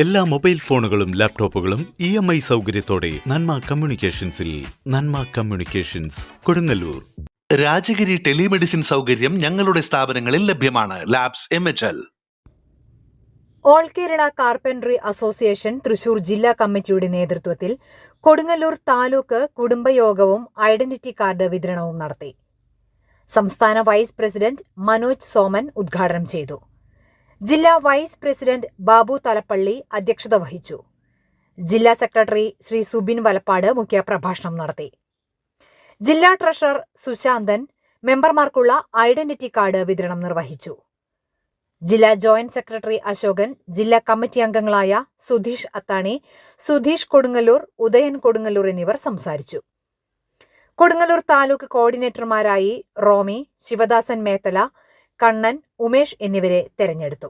എല്ലാ മൊബൈൽ ഫോണുകളും ലാപ്ടോപ്പുകളും ഇ എം ഐ സൗകര്യത്തോടെ നന്മ കമ്മ്യൂണിക്കേഷൻസിൽ നന്മ കമ്മ്യൂണിക്കേഷൻസ് കൊടുങ്ങല്ലൂർ. രാജഗിരി ടെലിമെഡിസിൻ സൗകര്യം ഞങ്ങളുടെ സ്ഥാപനങ്ങളിൽ ലഭ്യമാണ്. Labs M H L. All Kerala carpentry association Thrissur ജില്ലാ കമ്മിറ്റിയുടെ നേതൃത്വത്തിൽ കൊടുങ്ങല്ലൂർ താലൂക്ക് കുടുംബയോഗവും ഐഡന്റിറ്റി കാർഡ് വിതരണവും നടത്തി. സംസ്ഥാന വൈസ് പ്രസിഡന്റ് മനോജ് സോമൻ ഉദ്ഘാടനം ചെയ്തു. ജില്ലാ വൈസ് പ്രസിഡന്റ് ബാബു തലപ്പള്ളി അധ്യക്ഷത വഹിച്ചു. ജില്ലാ സെക്രട്ടറി ശ്രീ സുബിൻ വലപ്പാട് മുഖ്യപ്രഭാഷണം നടത്തി. ജില്ലാ ട്രഷറർ സുശാന്തൻ മെമ്പർമാർക്കുള്ള ഐഡന്റിറ്റി കാർഡ് വിതരണം നിർവഹിച്ചു. ജില്ലാ ജോയിന്റ് സെക്രട്ടറി അശോകൻ ജില്ലാ കമ്മിറ്റി അംഗങ്ങളായ സുധീഷ് അത്താണി സുധീഷ് കൊടുങ്ങല്ലൂർ ഉദയൻ കൊടുങ്ങല്ലൂർ എന്നിവർ സംസാരിച്ചു. കൊടുങ്ങല്ലൂർ താലൂക്ക് കോർഡിനേറ്റർമാരായി റോമി ശിവദാസൻ മേത്തല കണ്ണൻ ഉമേഷ് എന്നിവരെ തെരഞ്ഞെടുത്തു.